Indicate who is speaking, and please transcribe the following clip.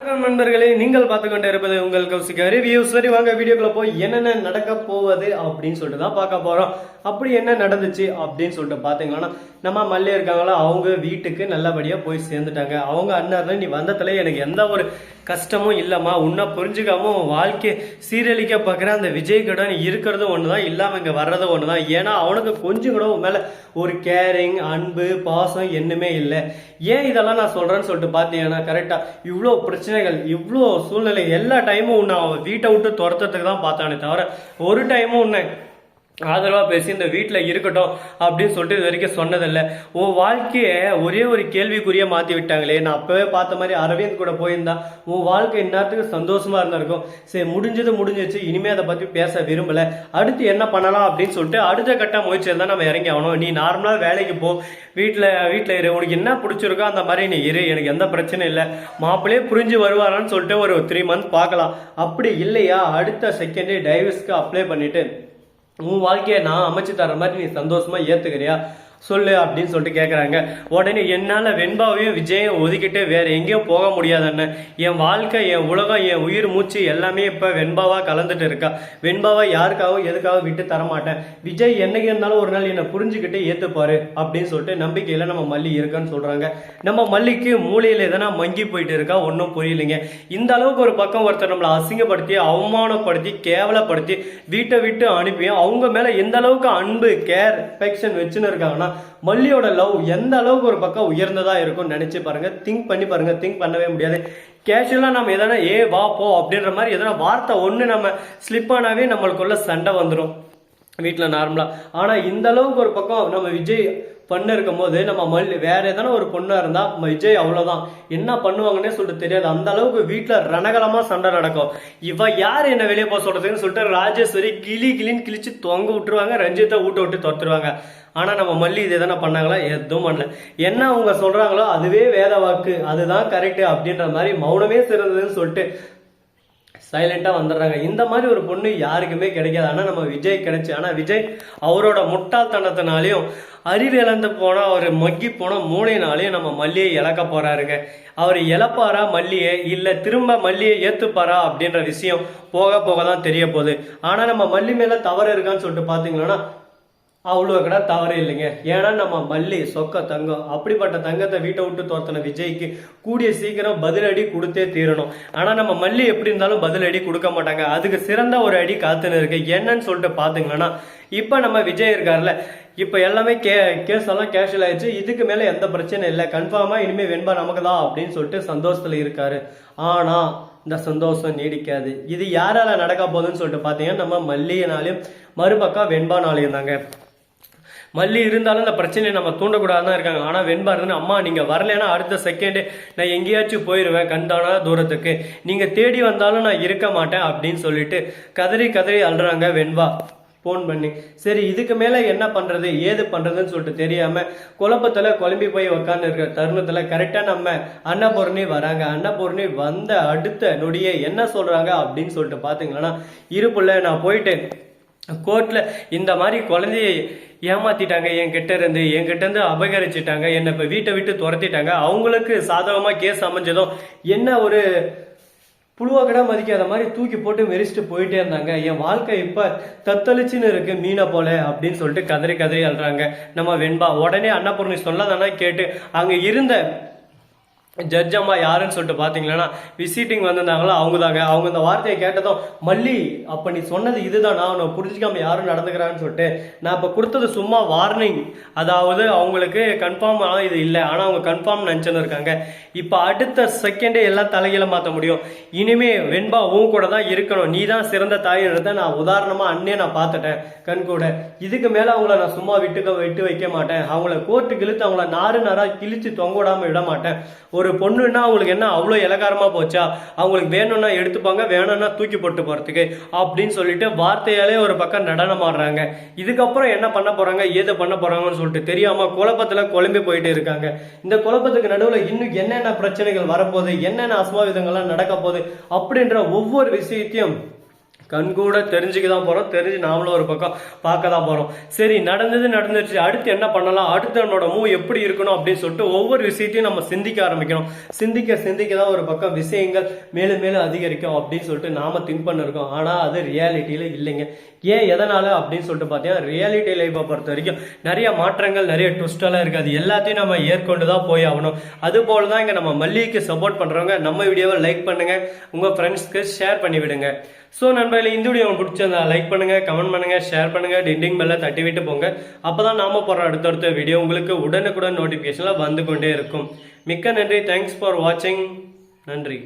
Speaker 1: நண்பர்களே நீங்கள் பார்த்து கொண்டு இருப்பது உங்கள் கௌசிகா ரிவ்யூ சரி வாங்க வீடியோக்குள்ள போய் என்னென்ன நடக்க போவது அப்படின்னு சொல்லிட்டு தான் பார்க்க போறோம். அப்படி என்ன நடந்துச்சு அப்படின்னு சொல்லிட்டு பாத்தீங்கன்னா நம்ம மல்லி இருக்காங்களா அவங்க வீட்டுக்கு நல்லபடியா போய் சேர்ந்துட்டாங்க. அவங்க அண்ணன் நீ வந்ததுல எனக்கு எந்த ஒரு கஷ்டமும் இல்லைம்மா. உன்னை புரிஞ்சுக்காம உன் வாழ்க்கையை சீரழிக்க பார்க்குற அந்த விஜய் கடன் இருக்கிறது ஒன்று தான் இல்லாமல் இங்கே வர்றது ஒன்று தான் ஏன்னா அவனுக்கு கொஞ்சம் கூட உன் மேலே ஒரு கேரிங் அன்பு பாசம் என்னமே இல்லை. ஏன் இதெல்லாம் நான் சொல்கிறேன்னு சொல்லிட்டு பார்த்தீங்கன்னா கரெக்டாக இவ்வளோ பிரச்சனைகள் இவ்வளோ சூழ்நிலை எல்லா டைமும் உன்னை அவன் வீட்டை விட்டு துரத்துறதுக்கு தான் பார்த்தானே தவிர ஒரு டைமும் உன்னை ஆதரவாக பேசி இந்த வீட்டில் இருக்கட்டும் அப்படின்னு சொல்லிட்டு இது வரைக்கும் சொன்னதில்லை. உன் வாழ்க்கையை ஒரே ஒரு கேள்விக்குரிய மாற்றி விட்டாங்களே. நான் அப்போவே பார்த்த மாதிரி அரவிந்த் கூட போயிருந்தா உன் வாழ்க்கை இந்நேரத்துக்கு சந்தோஷமாக இருந்திருக்கும். சரி முடிஞ்சது முடிஞ்சிச்சு இனிமேல் அதை பற்றி பேச விரும்பலை. அடுத்து என்ன பண்ணலாம் அப்படின்னு சொல்லிட்டு அடுத்த கட்ட முயற்சியில் தான் நம்ம இறங்கி ஆகணும். நீ நார்மலாக வேலைக்கு போ. வீட்டில் வீட்டில் இரு. உனக்கு என்ன பிடிச்சிருக்கோ அந்த மாதிரி நீ இரு. எனக்கு எந்த பிரச்சனையும் இல்லை. மாப்பிள்ளையே புரிஞ்சு வருவாரான்னு சொல்லிட்டு ஒரு த்ரீ மந்த் பார்க்கலாம். அப்படி இல்லையா? அடுத்த செகண்டே டைவர்ஸ்க்கு அப்ளை பண்ணிவிட்டு உன் வாழ்க்கையை நான் அமைச்சு தர மாதிரி நீ சந்தோஷமா ஏத்துக்கிறியா? சொல்லு அப்படின்னு சொல்லிட்டு கேட்குறாங்க உடனே என்னால் வெண்பாவையும் விஜயம் ஒதுக்கிட்டு வேற எங்கேயும் போக முடியாதுன்னு என் வாழ்க்கை என் உலகம் என் உயிர் மூச்சு எல்லாமே இப்போ வெண்பாவாக கலந்துட்டு இருக்கா. வெண்பாவை யாருக்காகவும் எதுக்காகவும் விட்டு தரமாட்டேன். விஜய் என்னைக்கு இருந்தாலும் ஒரு நாள் என்னை புரிஞ்சுக்கிட்டு ஏற்றுப்பாரு அப்படின்னு சொல்லிட்டு நம்பிக்கையில் நம்ம மல்லி இருக்கான்னு சொல்கிறாங்க நம்ம மல்லிக்கு மூலையில் எதனா மங்கி போயிட்டு இருக்கா ஒன்றும் புரியலைங்க. இந்த அளவுக்கு ஒரு பக்கம் ஒருத்தர் நம்மளை அசிங்கப்படுத்தி அவமானப்படுத்தி கேவலப்படுத்தி வீட்டை விட்டு அனுப்பியும் அவங்க மேலே எந்த அளவுக்கு அன்பு கேர் பெக்ஷன் வச்சுன்னு இருக்காங்கன்னா மல்லியோட லவ் எந்த அளவுக்கு ஒரு பக்கம் உயர்ந்ததா இருக்கும்னு நினைச்சு பாருங்க. திங்க் பண்ணி பாருங்க. திங்க் பண்ணவே முடியாது. கேஷுவலாக நம்ம எதனா ஏ வா போ அப்படின்ற மாதிரி எதனா வார்த்தை ஒன்று நம்ம ஸ்லிப் ஆனாவே நம்மளுக்குள்ள சண்டை வந்துடும் வீட்டில் நார்மலாக ஆனால் இந்த அளவுக்கு ஒரு பக்கம் நம்ம விஜய் பண்ணு இருக்கும் போது நம்ம மல்லி வேற எதனா ஒரு பொண்ணாக இருந்தால் நம்ம விஜய் அவ்வளோதான் என்ன பண்ணுவாங்கன்னே சொல்லிட்டு தெரியாது. அந்த அளவுக்கு வீட்டில் ரணகலமா சண்டை நடக்கும். இவ யார் என்ன வெளியே போக சொல்றதுன்னு சொல்லிட்டு ராஜேஸ்வரி கிளி கிளின்னு கிழிச்சு தொங்க விட்டுருவாங்க. ரஞ்சித்தை ஊட்ட விட்டு துரத்துருவாங்க. ஆனால் நம்ம மல்லி இது எதனா பண்ணாங்களா? எதுவும் பண்ணல. என்ன அவங்க சொல்கிறாங்களோ அதுவே வேத வாக்கு. அதுதான் கரெக்டு அப்படின்ற மாதிரி மௌனமே சிறந்ததுன்னு சொல்லிட்டு சைலண்ட்டாக வந்துடுறாங்க. இந்த மாதிரி ஒரு பொண்ணு யாருக்குமே கிடைக்காது. ஆனால் நம்ம விஜய் கிடைச்சி. ஆனால் விஜய் அவரோட முட்டாள்தனத்தினாலையும் அறிவு இழந்து போனால் அவர் மக்கி போன மூளையினாலையும் நம்ம மல்லியை இழக்க போகிறாருங்க அவர் இழப்பாரா மல்லியை? இல்லை திரும்ப மல்லியை ஏற்றுப்பாரா அப்படின்ற விஷயம் போக போக தான் தெரிய போகுது. ஆனால் நம்ம மல்லி மேலே தவறு இருக்கான்னு சொல்லிட்டு பார்த்தீங்கன்னா அவ்வளோ கூட தவறு இல்லைங்க. ஏன்னா நம்ம மல்லி சொக்க தங்கம் அப்படிப்பட்ட தங்கத்தை வீட்டை விட்டு துரத்தின விஜய்க்கு கூடிய சீக்கிரம் பதிலடி கொடுத்தே தீரணும். ஆனால் நம்ம மல்லி எப்படி இருந்தாலும் பதிலடி கொடுக்க மாட்டாங்க. அதுக்கு சிறந்த ஒரு அடி காத்துன்னு இருக்கு. என்னன்னு சொல்லிட்டு பார்த்தீங்கன்னா இப்போ நம்ம விஜய் இருக்கார்ல இப்போ எல்லாமே கே கேஸ் எல்லாம் கேஷுவல் ஆயிடுச்சு. இதுக்கு மேலே எந்த பிரச்சனையும் இல்லை. கன்ஃபார்மாக இனிமேல் வெண்பா நமக்கு தான் அப்படின்னு சொல்லிட்டு சந்தோஷத்தில் இருக்காரு. ஆனால் இந்த சந்தோஷம் நீடிக்காது. இது யாரால நடக்க போகுதுன்னு சொல்லிட்டு பார்த்தீங்கன்னா நம்ம மல்லியினாலையும் மறுபக்கம் வெண்பானாலையும் தாங்க. மல்லி இருந்தாலும் இந்த பிரச்சனையை நம்ம தூண்டக்கூடாது தான் இருக்காங்க. ஆனால் வெண்பா இருந்து அம்மா நீங்கள் வரலைன்னா அடுத்த செகண்டே நான் எங்கேயாச்சும் போயிடுவேன் கண்தான தூரத்துக்கு. நீங்கள் தேடி வந்தாலும் நான் இருக்க மாட்டேன் அப்படின்னு சொல்லிட்டு கதறி கதறி அழுறாங்க வெண்பா. ஃபோன் பண்ணி சரி இதுக்கு மேலே என்ன பண்ணுறது ஏது பண்ணுறதுன்னு சொல்லிட்டு தெரியாமல் குழப்பத்தில் குழம்பி போய் உக்காந்து இருக்கிற தருணத்தில் கரெக்டாக நம்ம அன்னபூர்ணி வராங்க. அன்னபூர்ணி வந்த அடுத்த நொடியே என்ன சொல்கிறாங்க அப்படின்னு சொல்லிட்டு பார்த்தீங்கன்னா இருப்புள்ள நான் போயிட்டு கோர்ட்டில் இந்த மாதிரி குழந்தைய ஏமாத்திட்டாங்க. என்கிட்ட இருந்து என் இருந்து அபகரிச்சிட்டாங்க. என்னை இப்போ வீட்டை விட்டு துரத்திட்டாங்க. அவங்களுக்கு சாதகமாக கேஸ் அமைஞ்சதும் என்ன ஒரு புழுவா கூட மதிக்காத மாதிரி தூக்கி போட்டு மெரிச்சிட்டு போயிட்டே இருந்தாங்க. என் வாழ்க்கை இப்ப தத்தளிச்சுன்னு இருக்கு மீனை போல அப்படின்னு சொல்லிட்டு கதறி கதறி அழுறாங்க. நம்ம வெண்பா உடனே அன்னபூர்ணி சொல்லாதானா கேட்டு அங்க இருந்த ஜட்ஜ் அம்மா யாருன்னு சொல்லிட்டு பார்த்தீங்களன்னா விசிட்டிங் வந்திருந்தாங்களோ அவங்க தாங்க அவங்க இந்த வார்த்தையை கேட்டதும் மல்லி அப்போ நீ சொன்னது இதுதான். நான் உன்னை புரிஞ்சிக்காம யாரும் நடந்துக்கிறான்னு சொல்லிட்டு நான் இப்போ கொடுத்தது சும்மா வார்னிங் அதாவது அவங்களுக்கு கன்ஃபார்ம் இது இல்லை. ஆனால் அவங்க கன்ஃபார்ம் நினச்சுன்னு இருக்காங்க. இப்போ அடுத்த செகண்டே எல்லாம் தலையில மாற்ற முடியும். இனிமே வெண்பா உன் கூட தான் இருக்கணும். நீ தான் சிறந்த தாயின்றத நான் உதாரணமாக அண்ணே நான் பார்த்துட்டேன் கண் கூட. இதுக்கு மேலே அவங்கள நான் சும்மா விட்டுக்க விட்டு வைக்க மாட்டேன். அவங்கள கோர்ட்டு கிழித்து அவங்கள நாறு நாராக கிழிச்சு தொங்க விடாமல் விட மாட்டேன். ஒரு பொண்ணுன்னா அவங்களுக்கு என்ன அவ்வளோ இலக்காரமாக போச்சா? அவங்களுக்கு வேணும்னா எடுத்துப்பாங்க வேணும்னா தூக்கி போட்டு போகிறதுக்கு அப்படின்னு சொல்லிட்டு வார்த்தையாலே ஒரு பக்கம் நடனம் ஆடுறாங்க. இதுக்கப்புறம் என்ன பண்ண போகிறாங்க ஏது பண்ண போகிறாங்கன்னு சொல்லிட்டு தெரியாமல் குழப்பத்தில் குழம்பி போயிட்டு இருக்காங்க. இந்த குழப்பத்துக்கு நடுவில் இன்னும் என்னென்ன பிரச்சனைகள் வரப்போகுது? என்னென்ன அசம்பாவிதங்கள்லாம் நடக்க போகுது? அப்படின்ற ஒவ்வொரு விஷயத்தையும் கண் கூட தெரிஞ்சுக்க தான் போகிறோம் தெரிஞ்சு நாமளும் ஒரு பக்கம் பார்க்க தான் போகிறோம் சரி நடந்தது நடந்துருச்சு. அடுத்து என்ன பண்ணலாம்? அடுத்து என்னோட மூவ் எப்படி இருக்கணும் அப்படின்னு சொல்லிட்டு ஒவ்வொரு விஷயத்தையும் நம்ம சிந்திக்க ஆரம்பிக்கணும். சிந்திக்க சிந்திக்க தான் ஒரு பக்கம் விஷயங்கள் மேலும் மேலும் அதிகரிக்கும் அப்படின்னு சொல்லிட்டு நாம திங்க் பண்ணிருக்கோம். ஆனால் அது ரியாலிட்டியில இல்லைங்க. ஏன் எதனால் அப்படின்னு சொல்லிட்டு பார்த்தீங்கன்னா ரியாலிட்டி லைஃப்பை பொறுத்த வரைக்கும் நிறைய மாற்றங்கள் நிறைய ட்விஸ்டெல்லாம் இருக்காது எல்லாத்தையும் நம்ம ஏற்கொண்டு தான் போய் ஆகணும். அதுபோல் தான் இங்கே நம்ம மல்லிகைக்கு சப்போர்ட் பண்ணுறவங்க நம்ம வீடியோவை லைக் பண்ணுங்கள் உங்கள் ஃப்ரெண்ட்ஸ்க்கு ஷேர் பண்ணிவிடுங்க. ஸோ நண்பர்களே இந்த வீடியோ உங்களுக்கு பிடிச்சிருந்தா லைக் பண்ணுங்கள் கமெண்ட் பண்ணுங்கள் ஷேர் பண்ணுங்க டிண்டிங் பெல்லை தட்டி விட்டு போங்க. அப்போ தான் நாம போகிற அடுத்தடுத்த வீடியோ உங்களுக்கு உடனுக்குடன் நோட்டிஃபிகேஷனில் வந்து கொண்டே இருக்கும். மிக்க நன்றி. தேங்க்ஸ் ஃபார் வாட்சிங் நன்றி.